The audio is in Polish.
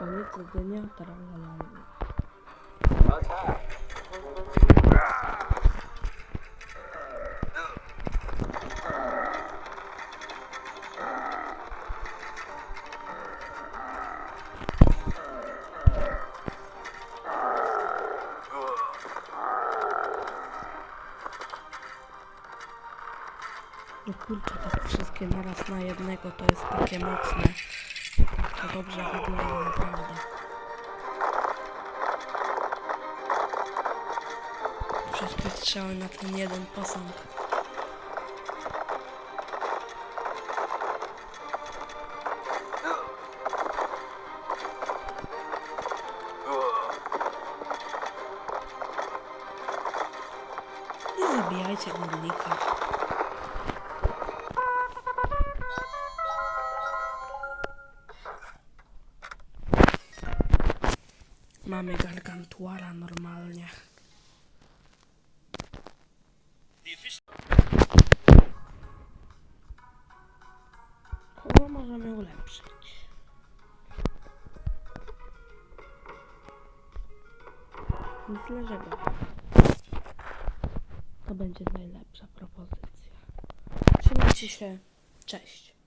Koniec dnia tralala. No kurczę, tak wszystkie naraz na jednego to jest takie mocne. To dobrze wygląda naprawdę. Wszystkie strzały na ten jeden posąg. Nie zabijajcie górnika. Mamy gargantuara normalnie. Kogo możemy ulepszyć? Myślę, że go. To będzie najlepsza propozycja. Trzymajcie się. Cześć.